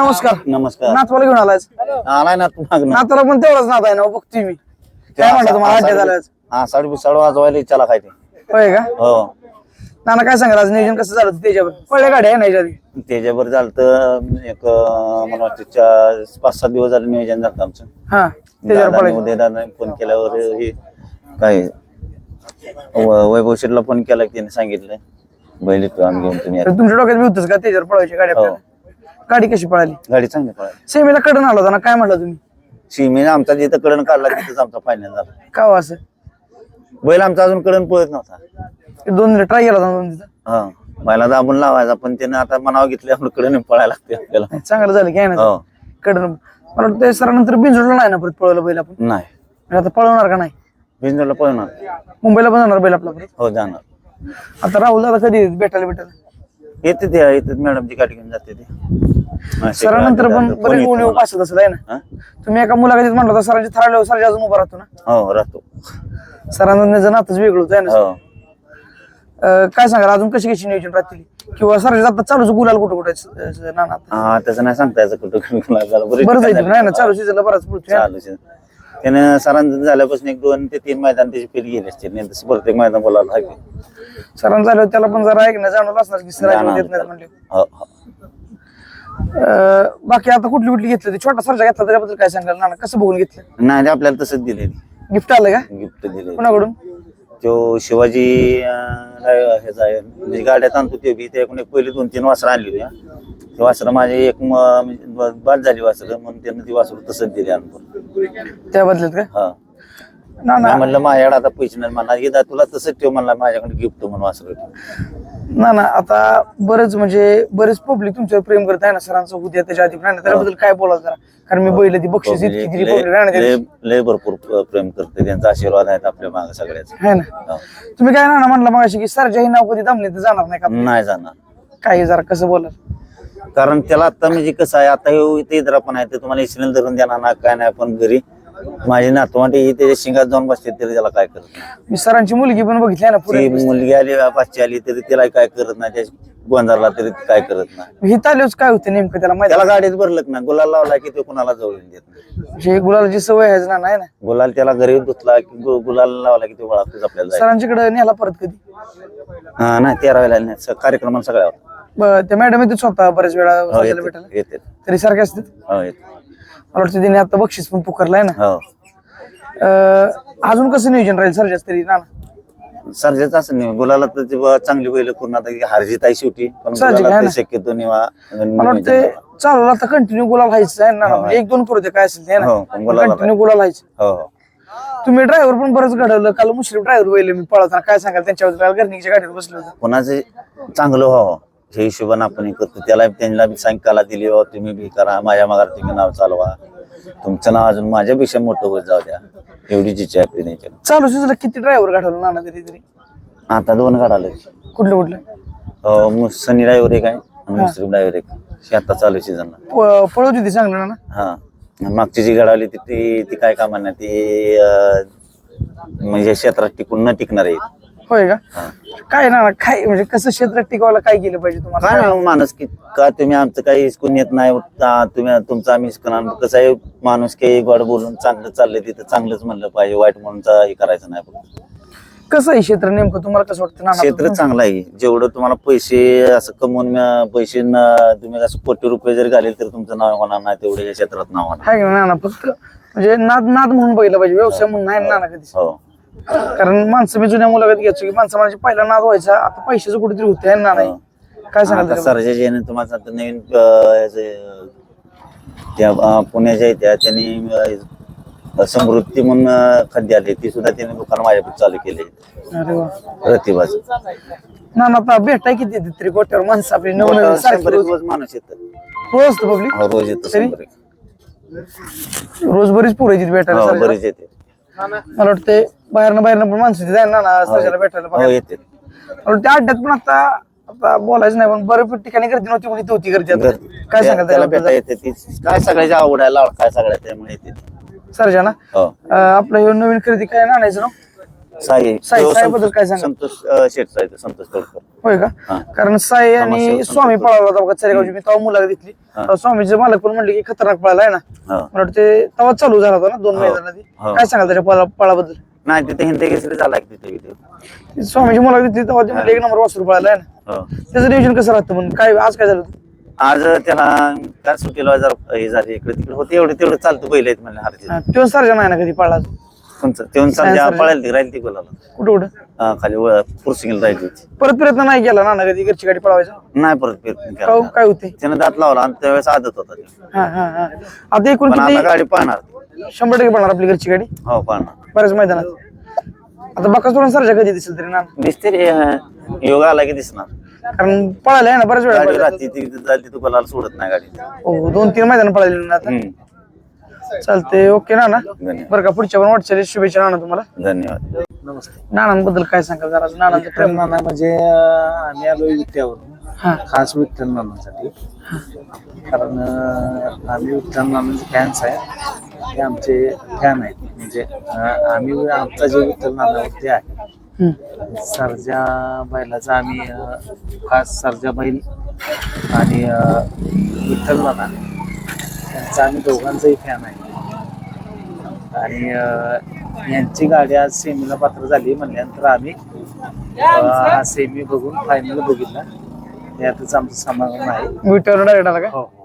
नमस्कार. नमस्कार. नातवाला घेऊन आलाय आलाय ना नातवाला पण तेवढाच नात आहे ना हो, बघतोय मी. काय म्हणलं तुम्हाला हा साडे साडे वाजवायला इच्छाला काय ते होय का? हो. नाना काय सांगाल आज नियोजन कसं झालं त्याच्यावर? पळल्या गाड्या आहे ना त्याच्यावर झालं तर एक मला वाटतं चार पाच सात दिवस झालं नियोजन झालं आमचं. हा त्याच्यावर पळायचं. फोन केल्यावर हे काय वैभव शेठला फोन केला की त्याने सांगितलं. बैल आम्ही घेऊन तुम्ही तुमच्या डोक्यात होतच का त्याच्यावर पळवायची गाडी हो. गाडी कशी पळाली? गाडी चांगली पळाली. सेमीला कडून आला होता ना? काय म्हणलं तुम्ही? सीमेने आमचा जिथं कडण काढला तिथंच आमचा फायनल झाला. का हो असं? बैल आमचा अजून कडण पळत नव्हता. ते दोन ट्राय केला होता दोन तिथं? हा. बैला दाबून लावायचा पण त्याने आता मनावर घेतल्यावर कडण पळायला लागते आपल्याला. चांगलं झालं काय ना हो. कडून. मला वाटतं सरानंतर बिनजोडला नाही ना परत पळवलं बैल आपण? नाही. आणि आता पळवणार का नाही? बिंदूला पळणार मुंबईला पण जाणार बैल आपला परत? हो जाणार. आता राहुल दादा कधी भेटायला भेटायला? येते ते येतात मॅडमची गाडी घेऊन जाते ते. सरानंतर पण. बरेच गुण येतं? पासत असेल आहे ना? तुम्ही एका मुलाखतीत म्हणला होता सरांची थराळल्यावर सर अजून उभा राहतो ना? हो राहतो. सरांचं नातच वेगळं होतं है ना? हो. काय सांगाल अजून कशी कशी नियोजन राहतील? किंवा सर आता चालूच गुलाल कुठं कुठं आता. हा त्याचं नाही सांगता यायचं कुठं बरं जायचं नाही ना? चालू सीझनला बराच पडतोय चालू. त्यानं सरांचं झाल्यापासून एक दोन ते तीन मैदान त्याची फेरी गेली असते. नाही तसं प्रत्येक मैदान बोलायला लागेल सरांचं झालं त्याला पण जरा ऐकणं जाणवलं असणार की सर जाणवलं. देत नाही म्हणले. हो हो. अं, बाकी आता कुठली कुठली घेतली छोटा सरजा घेतला त्याच्याबद्दल काय सांगाल? नाना कसं बघून घेतलं? नाही ते आपल्याला तसंच दिले गिफ्ट आलं का? गिफ्ट दिले कुणाकडून? तो शिवाजी अं, ड्रायव्हर ह्याचा आहे. म्हणजे गाड्यात आणतो ते बी. त्याकडून एक पहिली दोन तीन वासरं आणली होती ते वासरं माझे एक म- म्हणजे बाद झाली वासरं म्हणून त्यांनी ती वासरं तसंच दिली आणून. त्या बदल्यात का? हा. ना ना. म्हणलं माझ्याकडे आता पैसे नाही म्हणा एकदा तुला तसंच ठेव म्हणला माझ्याकडे गिफ्ट म्हणून वासरं ना ना आता बरेच म्हणजे बरेच पब्लिक तुमच्यावर प्रेम करत आहे ना सरांचं उद्या त्याच्या आधी ना, त्याबद्दल काय बोलाल जरा? कारण मी बैल ती बक्षीस इतकी दिली लय- पब्लिक आहे ना लय भरपूर प- प्रेम करते त्यांचा आशीर्वाद आहेत आपल्या मागे सगळ्याचा. है ना? हो. तुम्ही काय ना म्हणलं मग की सरच्या हे नाव कधी दमले तर जाणार नाही का? नाही जाणार. काही जरा कसं बोलाल? कारण त्याला आता म्हणजे कसं आहे आता हे इथे इतर पण आहे ते तुम्हाला इस्रेल धरून देणार ना काय नाही पण घरी. माझी नातवंड ही त्याच्या शिंगात जाऊन बसते तरी त्याला काय करत नाही. मी सरांची मुलगी पण बघितली आहे ना पुढे. मुलगी आली पाचशे आली तरी तिला काय करत नाही त्या गोंधळला तरी ती काय करत नाही. ही तालीच काय होते नेमकं त्याला माहिती त्याला गाडीत भरलत ना गुलाल लावला की तो कुणाला जवळ येऊन देत नाही. हे गुलालाची सवय आहे ना नाही ना? गुलाल त्याला घरी धुतला की गु- गुलाल लावला की तो वळखतोच आपल्याला. सरांच्याकडे नेला परत कधी? हा नाही तेरा वेळेला नाही स- कार्यक्रमाला सगळ्या होता. ब- त्या मॅडम येते स्वतः बऱ्याच वेळा हो भेटायला. येते. तरी सारखे असतात हो येते. मला वाटतं तिने आता बक्षीस पण पुकारलाय ना. हो. अं, अजून कसं नियोजन राहील सरजाच तरी? ना सर्जाच असं नाही गुलाला तर ते चांगली बैल करून आता हारजीत आहे शेवटी. पण साहजिक गुलाला आहे ते ना. शक्यतो निवा मला वाटतं चालू आता कंटिन्यू गुलाल व्हायचं आहे ना. म्हणजे एक दोन करू दे काय असेल ते हो, पण गुलाल ना कंटिन्यू गुलाल व्हायचं. हो हो. तुम्ही ड्रायव्हर पण बरंच घडवलं. काल मुश्रीफ ड्रायव्हर वहिले मी पळवताना काय सांगाल? त्यांच्याबद्दल काल गाडीवर बसलो होतो. कोणाचं चांगलं व्हावं हे हिशोबाने आपण हे करतो. त्याला त्यांना बी सांगितला दिली हो तुम्ही बी करा माझ्या मागार तुम्ही नाव चालवा. तुमचं नाव अजून माझ्यापेक्षा मोठं होत जाऊ द्या. एवढीच इच्छा आहे आपली चालू सीझनला किती ड्रायव्हर घडवलं नाना तरी तरी? आता दोन काढाले कुठलं कुठलं? सनी ड्रायव्हर एक आहे आणि मुस्लिम ड्रायव्हर एक. हे आता चालू सीझनला. प- पळवत होती चांगलं ना हा. मागची जी गाडी आली ती ती ती काय कामा नाही ती अं, म्हणजे क्षेत्रात टिकून न टिकणार आहे. होय का. काय ना काय म्हणजे कसं क्षेत्रात टिकवायला काय केलं पाहिजे तुम्हाला? काय माणूस की का तुम्ही आमचं काही हिसकून येत नाही आ, तुम्ही तुमचं आम्ही हिसकून आणू कसं आहे माणूस काही गोड बोलून चांगलं चाललंय तिथं चांगलंच म्हणलं पाहिजे वाईट म्हणून चा- हे करायचं नाही फक्त. कसं आहे क्षेत्र नेमकं? तुम्हाला कसं वाटतं? नाना क्षेत्र चांगलं आहे. जेवढं तुम्हाला पैसे असं कमवून अं, पैसे न- तुम्ही असं कोटी रुपये जरी घालेल तर तुमचं नाव होणार नाही तेवढं या क्षेत्रात नाव होणार. हाय का नाना? फक्त म्हणजे नाद नाद म्हणून बघितलं पाहिजे व्यवसाय म्हणून नाही नाना कधीच हो. कारण माणसं मी जुन्या मुलाखत घ्यायचो की माणसं माझ्या पहिला नाद व्हायचा आता पैशाचं कुठेतरी होते ना नाही काय सांगाल आता त्याच्याबद्दल? तुम्हाला सांगतो नवीन अं, याचे, अं, त्या अं, पुण्याच्या आहेत त्या त्यांनी अं, समृद्धी म्हणून अं, खाद्य आले ती सुद्धा त्यांनी दुकान माझ्याकडे चालू केले अरे वा प्रतिभाच नाना आता भेटाय किती येते तरी गोट्यावर माणसं आपली नवीन नवीन सारखी शंभर रोज रोज माणूस येतं रोज पब्लिक हो, रोज येतं तरी? शंभर एक. रोज बरीच पोरं येतात भेटायला हो. बरेच येते मला वाटते बाहेरनं बाहेरनं पण माणसं येतात ना ना सरजाला भेटायला हो बघायला. येते मला वाटतं अड्ड्यात पण आता आता बोलायचं नाही पण बऱ्याच ठिकाणी गर्दी नव्हती पण इथे होती गर्दी आता. काय सांगाल त्याला त्याला भेटा येते ती काय सगळ्याची आवड आहे काय सगळ्या त्यामुळे येते ती. सरजा ना हो आपलं हे नवीन खरेदी काय आणायचं ना साई साई- तो साईबद्दल काय सांगाल? संतोष अं, संतोष तोडकर होय का हा. कारण साई आणि स्वामी. पळाला होता बघा चरेगावची मी तेव्हा मुलाखत घेतली हा. तेव्हा स्वामीचे मालक पण म्हणले की खतरनाक पळाला आहे ना हा. मला वाटतं ते तेव्हा चालू झाला होता ना दोन हो. महिन्यात आधी हो. काय सांगाल त्याच्या पळा पळाबद्दल नाही तिथे हिंदी केसरी झाला की तिथे video. ती स्वामीची मुलाखत घेतली तेव्हा ते म्हणले एक नंबर वासरू पळाला आहे ना. हो. त्याचं नियोजन कसं राहतं म्हणून काय आज काय झालं? आज त्याला काय सुट्टीला जरा हे झाले इकडे तिकडे होते एवढे तेवढं चालतं पहिले आहेत म्हणले हरचे तो सारखा नाही ना कधी पळला. पळायला ती राहील ती बोलायला कुठं कुठं? हा, खाली पुरसिंगला राहिली होती. परत प्रयत्न नाही केला ना कधी घरची गाडी पळवायचा? नाही परत प्रयत्न का केला काय होते त्यानं दात लावला आणि त्यावेळेस आदत होता ते. हा हा हा. आता एकूण पण आता किती गाडी पाहणार. शंभर टक्के पळणार आपली घरची गाडी? हो पाहणार बऱ्याच मैदानात. आता बकासूर सरच्या कधी दिसेल तरी ना दिसते रे हा. योग आला की दिसणार. कारण पळायला आहे ना बऱ्याच वेळा गाडी. राहते ती झाली ती तुला सोडत नाही गाडी. हो दोन तीन मैदान पळाले ना आता. हम्म. चालते ओके ना ना धन्यवाद. बरं का पुढच्या पण वाटचाली शुभेच्छा नाना तुम्हाला. धन्यवाद. नमस्ते. नानांबद्दल काय सांगाल जरा? नानांचं प्रेम. नाना म्हणजे अं, आम्ही आलो विट्यावरून. हा. खास विठ्ठल नानासाठी कारण अं, आम्ही विठ्ठल नानांचे फॅन्स आहे. ते आमचे फॅन आहेत. म्हणजे अं, आम्ही आमचा जे विठ्ठल नानावरती आहे हम्म. सरजा बैलाचा आम्ही अं, खास सरजा बैल आणि अं, विठ्ठल नाना यांचा आम्ही दोघांचाही फॅन आहे. आणि अं, यांची गाडी आज सेमीला पात्र झाली म्हणल्यानंतर आम्ही अं, हा सेमी बघून फायनल बघितला. यातच आमचं समाधान आहे. विट्यावर डायरेक्ट आला का? हो.